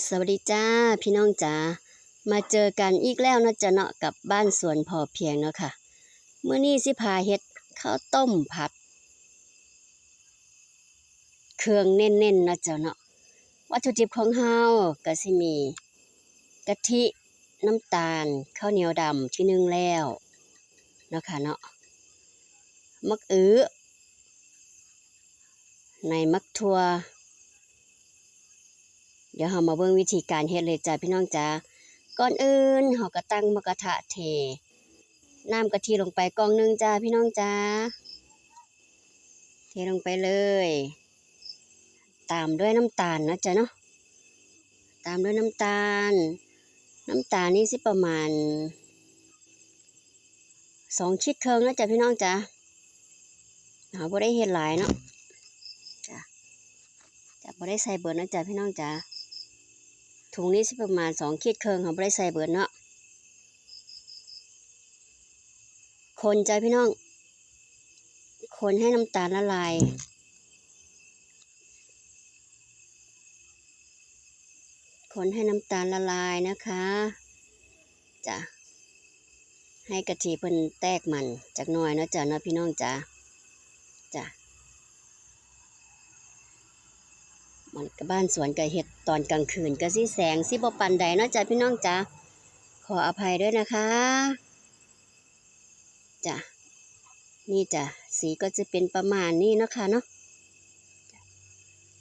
สวัสดีจ้าพี่น้องจ๋ามาเจอกันอีกแล้วนาะจ๊ะเนาะกับบ้านสวนพอเพียงเนาะค่ะเมื่อนี้สิพาเฮ็ดข้าวต้มผัด เครื่องเน้นๆเนาะจ๊ะเนาะวัตถุดิบของเฮาก็สิมีกะทิน้ำตาลข้าวเหนียวดำที่นึ่งแล้วเนาะค่ะเนาะมักอื้อในมักทัว เดี๋ยวเรามาเบิ่งวิธีการเฮ็ดเลยจ้าพี่น้องจ้าก่อนอื่นเราก็ตั้งมกระทะเท น้ำกะทิลงไปกองหนึงจ้าพี่น้องจ้าเทลงไปเลย ตามด้วยน้ำตาลนะจ๊ะเนาะตามด้วยน้ำตาล น้ำตาลนี่สิประมาณสองชิดเครื่องนะจ๊ะพี่น้องจ้าเราบ่ได้เฮ็ดหลายเนาะจ้ะจะบ่ได้ใส่เบิดนะจ๊ะพี่น้องจ้า ถุงนี้สิประมาณสองขีดเคืองขาไม่ได้ใส่เบิดเนาะคนใจพี่น้อง คนให้น้ำตาลละลาย คนให้น้ำตาลละลายนะคะจ้ะให้กะทิเพิ่นแตกมันจากน่อยเนาะจ้ะเนาะพี่น้องจ้ะจ้ะ มันก็บ้านสวนก็เฮ็ดตอนกลางคืนก็สิแสงสิบ่ปานใดเนาะจ้ะพี่น้องจ้ะขออภัยด้วยนะคะจ้ะนี่จ้ะสีก็จะเป็นประมาณนี้นะคะเนาะ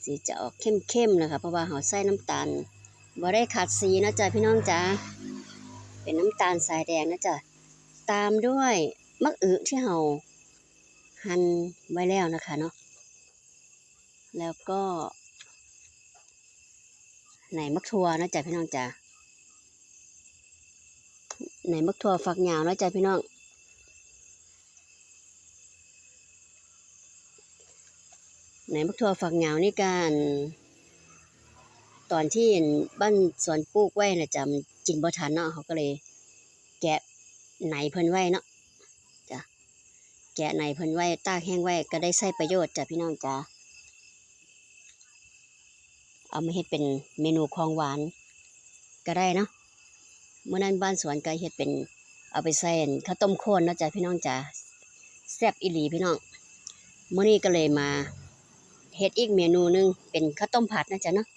สีจะออกเข้มๆนะคะเพราะว่าเราใส่น้ำตาลบ่ได้ขัดสีนาะจ้ะพี่น้องจ้ะเป็นน้ำตาลสายแดงนะจ้ะตามด้วยมะอึที่เราหั่นไว้แล้วนะคะเนาะแล้วก็ ไหนมักทัวนะจ๊ะพี่น้องจ้ะไหนมักทัวฝักยาวนะจ๊ะพี่น้องไหนมักทัวฝักยาวนี่การตอนที่บ้านสวนปลูกไว้นะจ๊ะมันกินบ่ทันเนาะเขาก็เลย แกะไหนเพิ่นไว้เนาะจ้ะแกะไหนเพิ่นไว้ตากแห้งไว้ก็ได้ใช้ประโยชน์จ้ะพี่น้องจ้ะ เอามาเฮ็ดเป็นเมนูของหวานก็ได้เนาะเมื่อนั้นบ้านสวนก็เฮ็ดเป็นเอาไปใส่อั่นข้าวต้มข้นนะจ้ะพี่น้องจ้ะแซ่บอีหลีพี่น้องเมื้อนี้ก็เลยมาเฮ็ดอีกเมนูหนึงเป็นข้าวต้มผัดนะจ๊ะเนาะ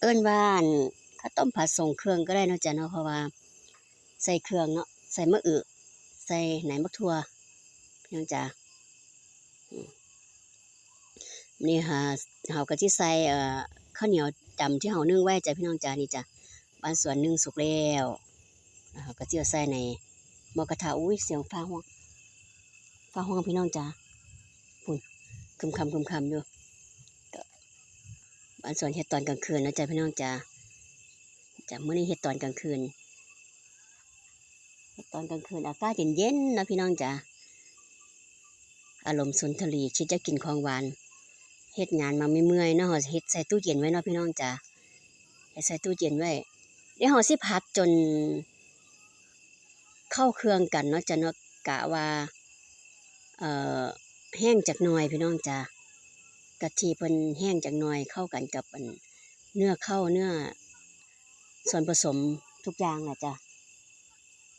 เอิ้นว่านข้าวต้มผัดส่งเครื่องก็ได้นะจ้ะเนาะเพราะว่า ใส่เครื่องเนาะใส่มะอึใส่ไหนมะทั่วพี่น้องจ้ะ นี่ค่ะเฮาก็ที่ใส่เอ่อข้าวเหนียวดำที่เฮานึ่งไว้จ้ะพี่น้องจ้านี่จ้ะบ้านสวนนึ่งสุกแล้วแล้วเราก็จะเอาใส่ในหม้อกระทะอุ้ยเสียงฟ้าห้องฟ้าห้องพี่น้องจ้าพุ่นคึมคำคึมคำอยู่บ้านสวนเฮ็ดตอนกลางคืนนะจ้ะพี่น้องจ้าจ้ะมื้อนี้เฮ็ดตอนกลางคืนตอนกลางคืนอากาศเย็นๆนะพี่น้องจ้าอารมณ์สุนทรีคิดจะกินของหวาน เฮ็ดงานมาไม่เมื่อยเนาะเราเฮ็ดใส่ตู้เย็นไว้เนาะพี่น้องจ้าเฮ็ดใส่ตู้เย็นไว้เดี๋ยวเราสิผัดจน เข้าเครื่องกันเนาะจ้ะเนาะกะว่า เอ่อแห้งจากหน่อยพี่น้องจ้ากะทิเพิ่นแห้งจากหน่อยเข้ากันกับอันเนื้อเข้าเนื้อ ส่วนผสมทุกอย่างน่ะจ้ะ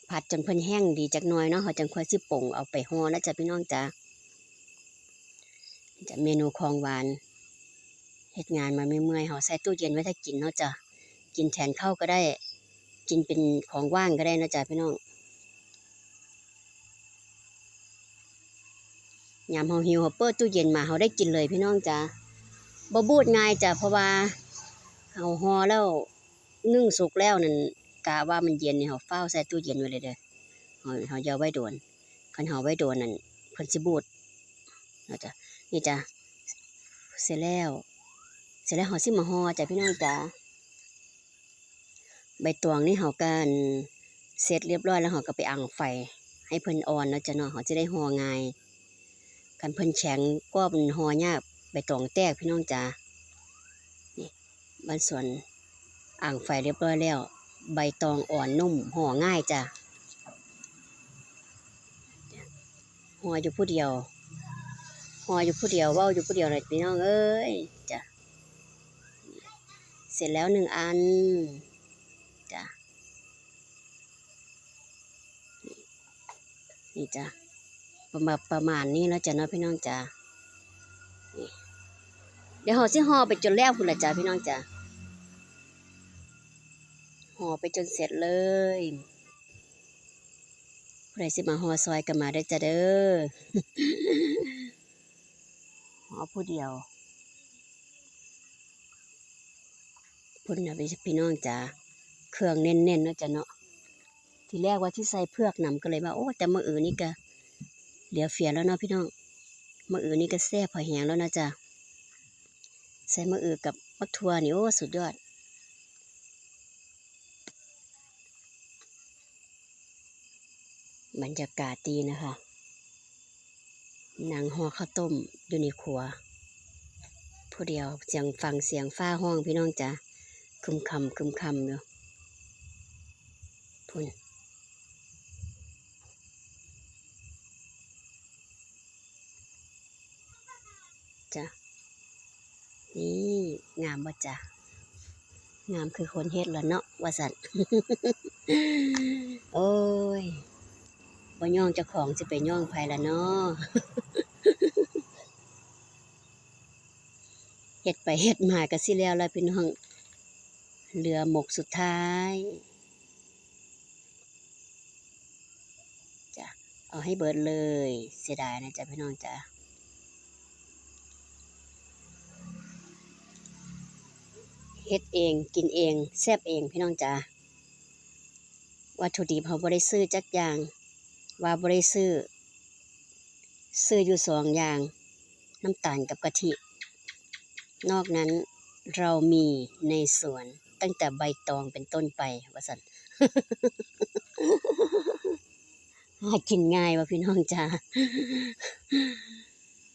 ผัดจนเพิ่นแห้งดีจากหน่อยเนาะเราจังค่อยสิป่งเอาไปห่อนะจ้ะพี่น้องจ้า จะเมนูของหวานเฮ็ดงานมาไม่เมื่อยเฮาใส่ตู้เย็นไว้ถ้ากินเนาะจ้ะกินแทนข้าวก็ได้ กินเป็นของว่างก็ได้นะจ๊ะพี่น้องยามเฮาหิวเฮาเปิดตู้เย็นมาเฮาได้กินเลยพี่น้องจ้ะบ่บูดง่ายจ้ะเพราะว่าเฮาห่อแล้วนึ่งสุกแล้วนั่นกะว่ามันเย็นนี่เฮาเฝ้าใส่ตู้เย็นไว้เลยเด้อเฮาเฮาอย่าไว้โดนคันเฮาไว้โดนนั่นเพิ่นสิบูดนะจ๊ะ นี่จ้ะเสร็จแล้ว เสร็จแล้วเขาสิมาห่อจ้ะพี่น้องจ้ะใบตองนี่เขากันเสร็จเรียบร้อยแล้วเขาก็ไปอังไฟ ให้เพิ่นอ่อนเนาะจ้ะเนาะเขาจะได้ห่อง่ายกันเพิ่นแข็งก็มันห่อยากใบตองแตกพี่น้องจ้ะนี่บ้านสวนอ่างไฟเรียบร้อยแล้ว ใบตองอ่อนนุ่มห่อง่ายจ้ะห่ออยู่ผู้เดียว หออยู่ผู้เดียวว้าอยู่ผู้เดียวเลยพี่น้องเอ้ยจ้ะเสร็จแล้วหนึ่งอันจ้ะนี่จ้ะประมาณประมาณนี้แล้วจ้ะเนาะพี่น้องจ้ะเดี๋ยวห่อสิห่อไปจนแล้วคุณละจ้ะพี่น้องจ้ะห่อไปจนเสร็จเลยใครสิมาห่อซอยกันมาได้จ้ะเด้อ ห่อผู้เดียวพุ่นนะพี่น้องจ้าเครื่องเน้นๆเนาะจ้ะเนาะทีแรกว่าที่ใส่เพือกนำก็เลยว่าโอ้แต่มืออื่นนี่ก็เหลือเฟียแล้วเนาะพี่น้องมืออื่นนี่ก็แซ่บพอแหงแล้วนะจ้ะใส่มืออื่นกับมักทัวนี่โอ้สุดยอดบรรยากาศดีนะคะ นางห่อข้าวต้มอยู่ในครัว ผู้เดียวเสียงฟังเสียงฟ้าห้องพี่น้องจ้ะคึมคำคึมคำอยู่พุ่นจ้ะนี่งามบ่จ้ะงามคือคนเฮ็ดละเนาะว่าสันโอ้ยบ่ย่องเจ้าของสิไปย่องไผละเนาะ เฮ็ดไปเฮ็ดมาก็สิแล้วล่ะพี่น้องเหลือหมกสุดท้ายจ้ะเอาให้เบิดเลย เสียดายนะจ๊ะพี่น้องจ้ะเฮ็ดเองกินเองแซ่บเองพี่น้องจ้ะวัตถุดิบเขาบ่ได้ซื้อจักอย่าง ว่าบ่ได้ซื้อซื้ออยู่สองอย่าง น้ำตาลกับกะทิ นอกนั้นเรามีในสวนตั้งแต่ใบตองเป็นต้นไปว่าสันหากินง่ายว่าพี่น้องจ้า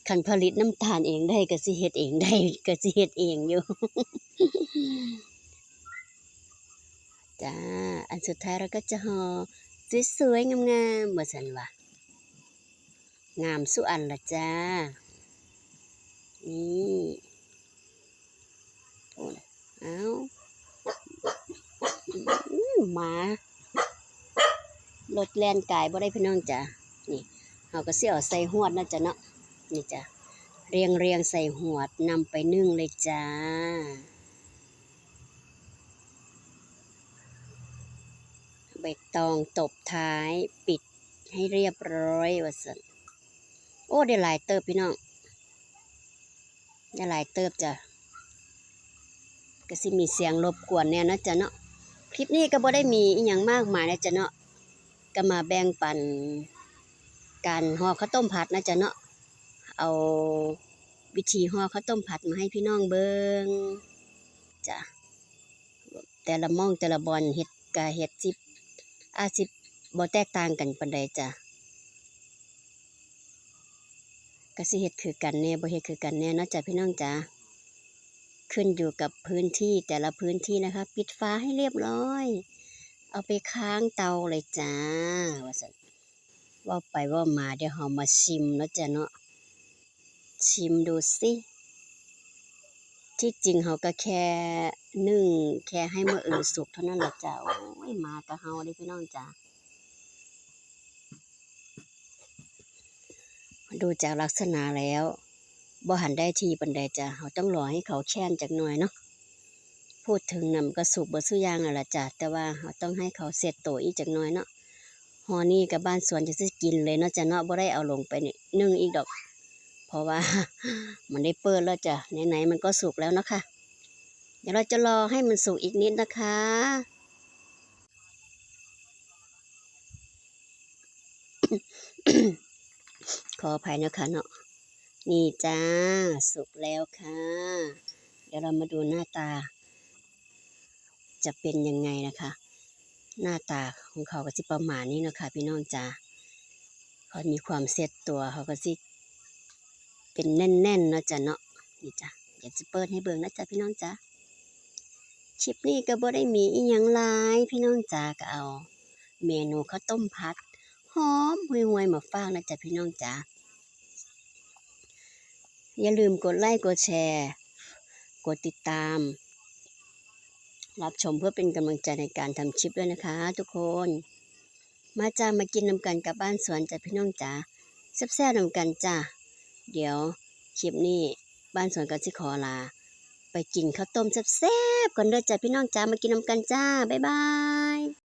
ขันผลิตน้ำตาลเองได้ก็สิเฮ็ดเองได้ก็สิเฮ็ดเองอยู่จ้าอันสุดท้ายเราก็จะห่อสวยๆงามๆว่าสันว่างามสุอันละจ้านี่โอ้ยเอาอื้อ หมารถแล่นกายบ่ได้พี่น้องจ้ะนี่เราก็สิเอาใส่หวดนะจ๊ะเนาะนี่จ้ะเรียงเรียงใส่หวดนำไปนึ่งเลยจ้าใบตองตบท้ายปิดให้เรียบร้อยว่าสันโอ้ได้หลายเติบพี่น้องได้หลายเติบจ้ะก็สิมีเสียงรบกวนแน่นะจ๊ะเนาะ คลิปนี้ก็บ่ได้มีอีหยังมากมายนะจ๊ะเนาะก็มาแบ่งปันการห่อข้าวต้มผัดนะจ๊ะเนาะเอาวิธีห่อข้าวต้มผัดมาให้พี่น้องเบิงจ้ะแต่ละม่องแต่ละบอนเฮ็ดกะเฮ็ดสิอาจิบ่แตกต่างกันปานใดจ้ะก็สิเฮ็ดคือกันแน่บ่เฮ็ดคือกันแน่เนาะจ้ะพี่น้องจ้ะ ขึ้นอยู่กับพื้นที่แต่ละพื้นที่นะคะ ปิดฟ้าให้เรียบร้อย เอาไปค้างเตาเลยจ้าว่าสันว่าไปว่ามาเดี๋ยวเรามาชิมเนาะจ้ะเนาะชิมดูสิที่จริงเขาก็แค่นึ่งแค่ให้มืออื่นสุกเท่านั้นแหละจ้าโอ้ยมากับเฮาเด้พี่น้องจ้าดูจากลักษณะแล้ว บ่หันได้ทีปันใดจ้ะเขาต้องรอให้เขาแช่นจักหน่อยเนาะพูดถึงนำก็สุกบ่ซื้อย่างนั่นล่ะจ้ะแต่ว่าเขาต้องให้เขาเสร็จโตวอีกจักหน่อยเนาะฮอนี่กับบ้านสวนจะสิกินเลยเนาะจ้ะเนาะบ่ได้เอาลงไปนี่นึ่งอีกดอก เพราะว่ามันได้เปิดแล้วจ้ะไหนๆมันก็สุกแล้วนะคะ เดี๋ยวเราจะรอให้มันสุกอีกนิดนะคะขออภัยนะคะเนาะ นี่จ้า สุกแล้วค่ะ เดี๋ยวเรามาดูหน้าตา จะเป็นยังไงนะคะ หน้าตาของเขาก็สิประมาณนี้เนาะคะพี่น้องจ้าเขามีความเซ็ตตัวเขาก็สิเป็นแน่นๆเนาะจ้ะเนาะนี่จ้ะอยากจะเปิดให้เบิ่งนะจ๊ะพี่น้องจ้าคลิปนี้ก็บ่ได้มีอีหยังลายพี่น้องจ้าก็เอา เมนูข้าวต้มผัดหอมห่วยๆมาฝากนะจ๊ะพี่น้องจ้า อย่าลืมกดไลค์กดแชร์ กดติดตาม รับชมเพื่อเป็นกำลังใจในการทำคลิปด้วยนะคะ ทุกคน มาจ้ามากินน้ำกันกับบ้านสวนจ้ะพี่น้องจ๋าแซ่บๆน้ำกันจ้าเดี๋ยวคลิปนี้บ้านสวนก็สิขอลา ไปกินข้าวต้มแซ่บๆก่อนเด้อจ้ะพี่น้องจ๋ามากินน้ำกันจ้าบ๊ายบาย